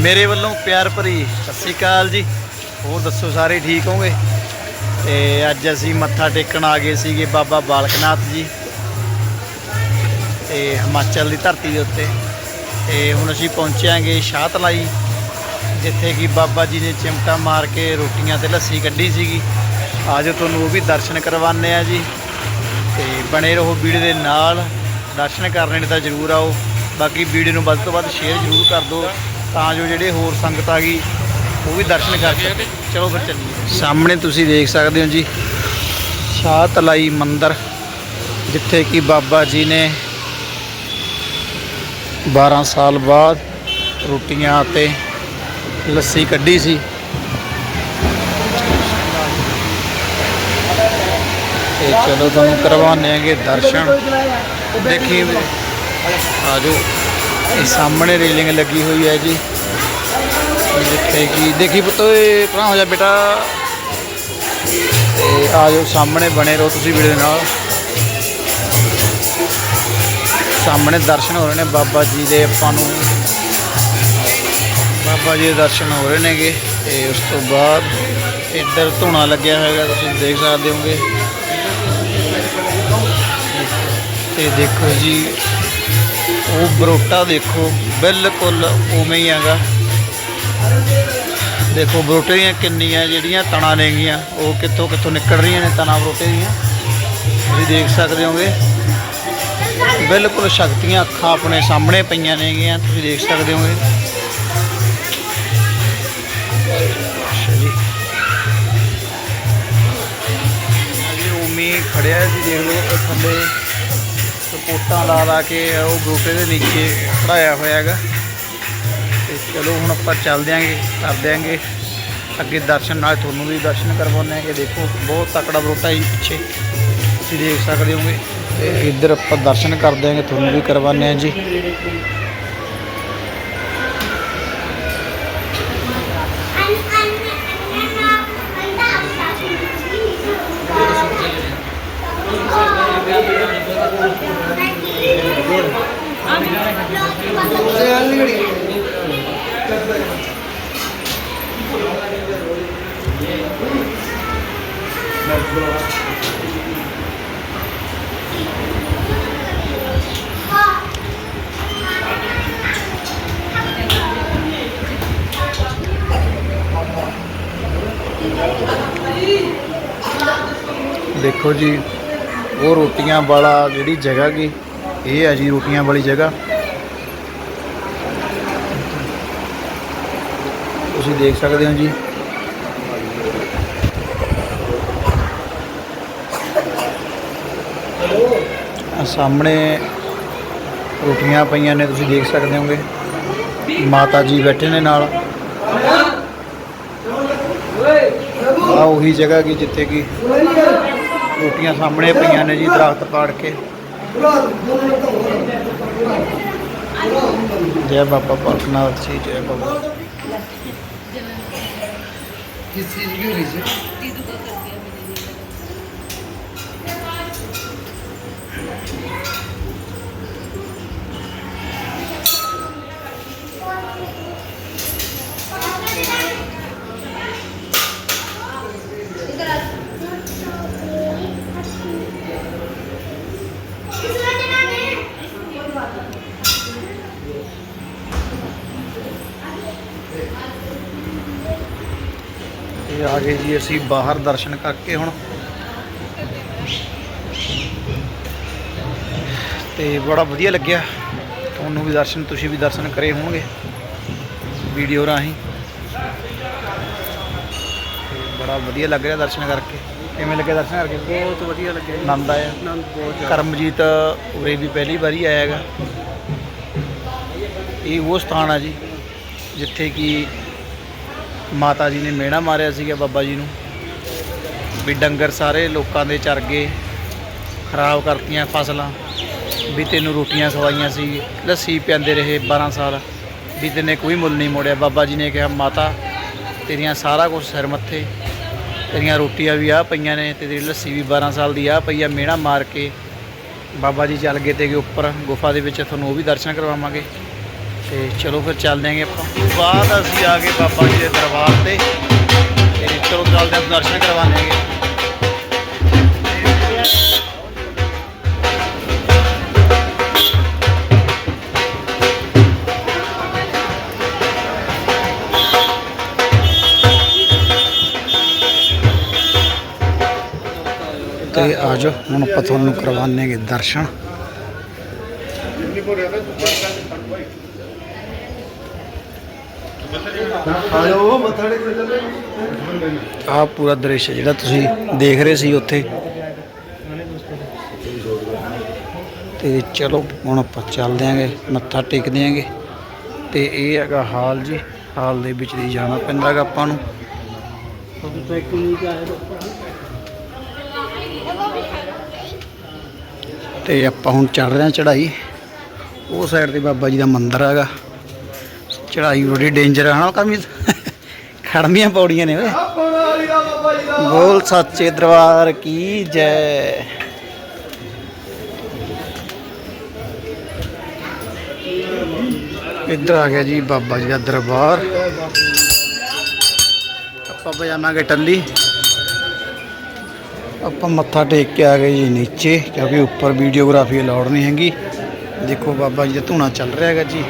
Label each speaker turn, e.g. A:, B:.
A: ਮੇਰੇ ਵੱਲੋਂ ਪਿਆਰ ਭਰੀ ਸਤਿ ਸ਼੍ਰੀ ਅਕਾਲ ਜੀ। ਹੋਰ ਦੱਸੋ, ਸਾਰੇ ਠੀਕ ਹੋਗੇ ਤੇ ਅੱਜ ਅਸੀਂ ਮੱਥਾ ਟੇਕਣ ਆ ਗਏ ਸੀਗੇ ਬਾਬਾ ਬਾਲਕਨਾਥ ਜੀ। ਤੇ ਹਿਮਾਚਲ ਦੀ ਧਰਤੀ ਦੇ ਉੱਤੇ। ਤੇ ਹੁਣ ਅਸੀਂ ਪਹੁੰਚਾਂਗੇ ਸ਼ਾਹਤਲਾਈ ਜਿੱਥੇ ਕਿ ਬਾਬਾ ਜੀ ਨੇ ਚਿਮਟਾ ਮਾਰ ਕੇ ਰੋਟੀਆਂ ਤੇ ਲੱਸੀ ਕੱਢੀ ਸੀਗੀ। ਆਜੋ ਤੁਹਾਨੂੰ ਉਹ ਵੀ ਦਰਸ਼ਨ ਕਰਵਾਉਂਦੇ ਆ ਜੀ। ਤੇ ਬਣੇ ਰਹੋ ਵੀਡੀਓ ਦੇ ਨਾਲ। ਦਰਸ਼ਨ ਕਰਨੇ ਨੇ ਤਾਂ ਜ਼ਰੂਰ ਆਓ। ਬਾਕੀ ਵੀਡੀਓ ਨੂੰ ਵੱਧ ਤੋਂ ਵੱਧ ਸ਼ੇਅਰ ਜ਼ਰੂਰ ਕਰ ਦਿਓ। ਤਾਂ ਜੋ ਜਿਹੜੇ ਹੋਰ ਸੰਗਤ ਆ ਗਈ ਉਹ ਵੀ ਦਰਸ਼ਨ ਕਰ ਸਕਣ। ਚਲੋ ਫਿਰ ਚੱਲੀਏ। ਸਾਹਮਣੇ ਤੁਸੀਂ ਦੇਖ ਸਕਦੇ ਹੋ ਜੀ ਸ਼ਾਹ ਤਲਾਈ ਮੰਦਿਰ ਜਿੱਥੇ ਕਿ ਬਾਬਾ ਜੀ ਨੇ 12 ਸਾਲ ਬਾਅਦ ਰੋਟੀਆਂ ਅਤੇ ਲੱਸੀ ਕੱਢੀ ਸੀ। ਤੇ ਚਲੋ ਤੁਹਾਨੂੰ ਕਰਵਾਉਂਦੇ ਆਂਗੇ ਦਰਸ਼ਨ। ਦੇਖੀ ਆਜੋ ਇਹ ਸਾਹਮਣੇ ਰੇਲਿੰਗ ਲੱਗੀ ਹੋਈ ਹੈ ਜੀ। ਜਿੱਥੇ ਕਿ ਦੇਖੀ ਪੁੱਤ, ਓਏ ਭਰਾ ਹੋ ਜਾ ਬੇਟਾ। ਤੇ ਜਾਓ, ਸਾਹਮਣੇ ਬਣੇ ਰਹੋ ਤੁਸੀਂ ਵੀਡੀਓ ਦੇ ਨਾਲ। ਸਾਹਮਣੇ ਦਰਸ਼ਨ ਹੋ ਰਹੇ ਨੇ ਬਾਬਾ ਜੀ ਦੇ, ਆਪਾਂ ਨੂੰ ਬਾਬਾ ਜੀ ਦੇ ਦਰਸ਼ਨ ਹੋ ਰਹੇ ਨੇਗੇ। ਤੇ ਉਸ ਤੋਂ ਬਾਅਦ ਇੱਧਰ ਧੂਣਾ ਲੱਗਿਆ ਹੋਏਗਾ, ਤੁਸੀਂ ਦੇਖ ਸਕਦੇ ਹੋਗੇ। ਤੇ ਦੇਖੋ ਜੀ ਉਹ ਬਰੋਟਾ ਦੇਖੋ, ਬਿਲਕੁਲ ਉਵੇਂ ਹੀ ਹੈਗਾ। ਦੇਖੋ ਬਰੋਟੇ ਦੀਆਂ ਕਿੰਨੀਆਂ, ਜਿਹੜੀਆਂ ਤਣਾ ਨੇਗੀਆਂ ਉਹ ਕਿੱਥੋਂ ਕਿੱਥੋਂ ਨਿਕਲ ਰਹੀਆਂ ਨੇ, ਤਣਾ ਬਰੋਟੇ ਦੀਆਂ। ਤੁਸੀਂ ਦੇਖ ਸਕਦੇ ਹੋਗੇ। ਬਿਲਕੁਲ ਸ਼ਕਤੀਆਂ ਅੱਖਾਂ ਆਪਣੇ ਸਾਹਮਣੇ ਪਈਆਂ ਨੇਗੀਆਂ ਤੁਸੀਂ ਦੇਖ ਸਕਦੇ ਹੋਗੇ। ਅੱਛਾ ਜੀ। ਖੜਿਆ ਜੀ ਦੇਖ ਲਓ ਥੱਲੇ। ਸਪੋਰਟਾਂ ਲਾ ਲਾ ਕੇ ਉਹ ਬੂਟੇ ਦੇ ਨੀਚੇ ਖੜਾਇਆ ਹੋਇਆ ਹੈਗਾ। ਤੇ ਚਲੋ ਹੁਣ ਆਪਾਂ ਚੱਲ ਦਿਆਂਗੇ ਕਰ ਦਿਆਂਗੇ। ਅੱਗੇ ਦਰਸ਼ਨ, ਨਾਲ ਤੁਹਾਨੂੰ ਵੀ ਦਰਸ਼ਨ ਕਰਵਾਉਂਦੇ ਆਂਗੇ। ਦੇਖੋ, ਬਹੁਤ ਤਕੜਾ ਬਰੋਟਾ ਜੀ ਪਿੱਛੇ। ਤੁਸੀਂ ਦੇਖ ਸਕਦੇ ਹੋਗੇ। ਤੇ ਇੱਧਰ ਆਪਾਂ ਦਰਸ਼ਨ ਕਰ ਦਿਆਂਗੇ ਤੁਹਾਨੂੰ ਵੀ ਕਰਵਾਉਂਦੇ ਆਂ ਜੀ। ਦੇਖੋ ਜੀ, ਉਹ ਰੋਟੀਆਂ ਵਾਲਾ ਜਿਹੜੀ ਜਗ੍ਹਾ ਗੀ, ਇਹ ਹੈ ਜੀ ਰੋਟੀਆਂ ਵਾਲੀ ਜਗ੍ਹਾ। ਤੁਸੀਂ ਦੇਖ ਸਕਦੇ ਹੋ ਜੀ। ਸਾਹਮਣੇ ਰੋਟੀਆਂ ਪਈਆਂ ਨੇ, ਤੁਸੀਂ ਦੇਖ ਸਕਦੇ ਹੋਗੇ। ਮਾਤਾ ਜੀ ਬੈਠੇ ਨੇ ਨਾਲ। ਆ ਉਹੀ ਜਗ੍ਹਾ ਕੀ ਜਿੱਥੇ ਕੀ ਰੋਟੀਆਂ ਸਾਹਮਣੇ ਪਈਆਂ ਨੇ ਜੀ ਦਰਖਤ ਪਾੜ ਕੇ। ਜੈ ਬਾਬਾ ਪਰਕਨਾਥ ਜੀ, ਜੈ ਬਾਬਾ।
B: ਕਿਸ ਚੀਜ਼ ਦੀ ਹੋਈ ਸੀ?
A: ਤੇ ਆ ਗਏ ਜੀ ਅਸੀਂ ਬਾਹਰ ਦਰਸ਼ਨ ਕਰਕੇ ਹੁਣ। ਤੇ ਬੜਾ ਵਧੀਆ ਲੱਗਿਆ। ਤੁਹਾਨੂੰ ਵੀ ਦਰਸ਼ਨ ਤੁਸੀਂ ਵੀ ਦਰਸ਼ਨ ਕਰੇ ਹੋਵੋਗੇ ਵੀਡੀਓ ਰਾਹੀਂ। ਬੜਾ ਵਧੀਆ ਲੱਗ ਰਿਹਾ ਦਰਸ਼ਨ ਕਰਕੇ। ਕਿਵੇਂ ਲੱਗਿਆ ਦਰਸ਼ਨ ਕਰਕੇ?
B: ਬਹੁਤ ਵਧੀਆ ਲੱਗਿਆ
A: ਆਨੰਦ ਆਇਆ।
B: ਆਨੰਦ ਬਹੁਤ
A: ਕਰਮਜੀਤ ਉਰੇ ਵੀ ਪਹਿਲੀ ਵਾਰੀ ਆਇਆ ਹੈਗਾ। ਇਹ ਉਹ ਸਥਾਨ ਆ ਜੀ ਜਿੱਥੇ ਕਿ ਮਾਤਾ ਜੀ ਨੇ ਮਿਹਣਾ ਮਾਰਿਆ ਸੀਗਾ ਬਾਬਾ ਜੀ ਨੂੰ। ਵੀ ਡੰਗਰ ਸਾਰੇ ਲੋਕਾਂ ਦੇ ਚਰ ਗਏ, ਖਰਾਬ ਕਰਤੀਆਂ ਫਸਲਾਂ। ਵੀ ਤੈਨੂੰ ਰੋਟੀਆਂ ਖਵਾਈਆਂ ਸੀ, ਲੱਸੀ ਪਿਆਂਦੇ ਰਹੇ 12 ਸਾਲ। ਵੀ ਤੈਨੇ ਕੋਈ ਮੁੱਲ ਨਹੀਂ ਮੋੜਿਆ। ਬਾਬਾ ਜੀ ਨੇ ਕਿਹਾ, ਮਾਤਾ, ਤੇਰੀਆਂ ਸਾਰਾ ਕੁਝ ਸਿਰ ਮੱਥੇ। ਤੇਰੀਆਂ ਰੋਟੀਆਂ ਵੀ ਆ ਪਈਆਂ ਨੇ ਤੇ ਤੇਰੀ ਲੱਸੀ ਵੀ 12 ਸਾਲ ਦੀ ਆ ਪਈ ਆ ਮਿਹਣਾ ਮਾਰ ਕੇ ਬਾਬਾ ਜੀ ਚੱਲ ਗਏ ਤੇ ਗਏ ਉੱਪਰ ਗੁਫਾ ਦੇ ਵਿੱਚ। ਤੁਹਾਨੂੰ ਉਹ ਵੀ ਦਰਸ਼ਨ ਕਰਵਾਵਾਂਗੇ। ਤੇ ਚਲੋ ਫਿਰ ਚੱਲਦੇ ਆਂਗੇ ਆਪਾਂ। ਬਾਅਦ ਅਸੀਂ ਆ ਗਏ ਬਾਬਾ ਜੀ ਦੇ ਦਰਬਾਰ ਤੇ। ਤੇ ਚਲੋ ਚੱਲਦੇ ਆਂ, ਦਰਸ਼ਨ ਕਰਵਾਉਣਗੇ ਤੇ ਆਜੋ, ਹੁਣ ਆਪਾਂ ਤੁਹਾਨੂੰ ਕਰਵਾਉਣਗੇ ਦਰਸ਼ਨ।
B: ਆਇਓ
A: ਆਹ ਪੂਰਾ ਦ੍ਰਿਸ਼ ਜਿਹੜਾ ਤੁਸੀਂ ਦੇਖ ਰਹੇ ਸੀ ਉੱਥੇ। ਤੇ ਚਲੋ, ਹੁਣ ਆਪਾਂ ਚੱਲਦੇ ਆਂਗੇ ਮੱਥਾ ਟੇਕਦੇ ਆਂਗੇ ਤੇ ਇਹ ਹੈਗਾ ਹਾਲ ਜੀ, ਹਾਲ ਦੇ ਵਿੱਚ ਦੀ ਜਾਣਾ ਪੈਂਦਾ ਹੈਗਾ ਆਪਾਂ ਨੂੰ। ਤੇ ਆਪਾਂ ਹੁਣ ਚੜ ਰਹੇ ਹਾਂ ਚੜਾਈ ਉਹ ਸਾਈਡ ਤੇ ਬਾਬਾ ਜੀ ਦਾ ਮੰਦਿਰ ਹੈਗਾ। ਚੜਾਈ ਬੜੀ ਡੇਂਜਰ ਹੈ ਹਨਾ ਕਮੀ ਖੜਮੀਆਂ ਪੌੜੀਆਂ ਨੇ ਓਏ। ਬੋਲ ਸੱਚੇ ਦਰਬਾਰ ਕੀ ਜੈ। ਇੱਧਰ ਆ ਗਿਆ ਜੀ ਬਾਬਾ ਜੀ ਦਾ ਦਰਬਾਰ। ਆਪਾਂ ਪਜਾਵਾਂਗੇ ਟੱਲੀ। ਆਪਾਂ ਮੱਥਾ ਟੇਕ ਕੇ ਆ ਗਏ ਜੀ ਨੀਚੇ, ਕਿਉਂਕਿ ਉੱਪਰ ਵੀਡੀਓਗ੍ਰਾਫੀ ਅਲਾਉਡ ਨਹੀਂ ਹੈਗੀ। ਦੇਖੋ ਬਾਬਾ ਜੀ ਦਾ ਧੂਣਾ ਚੱਲ ਰਿਹਾ ਹੈਗਾ ਜੀ।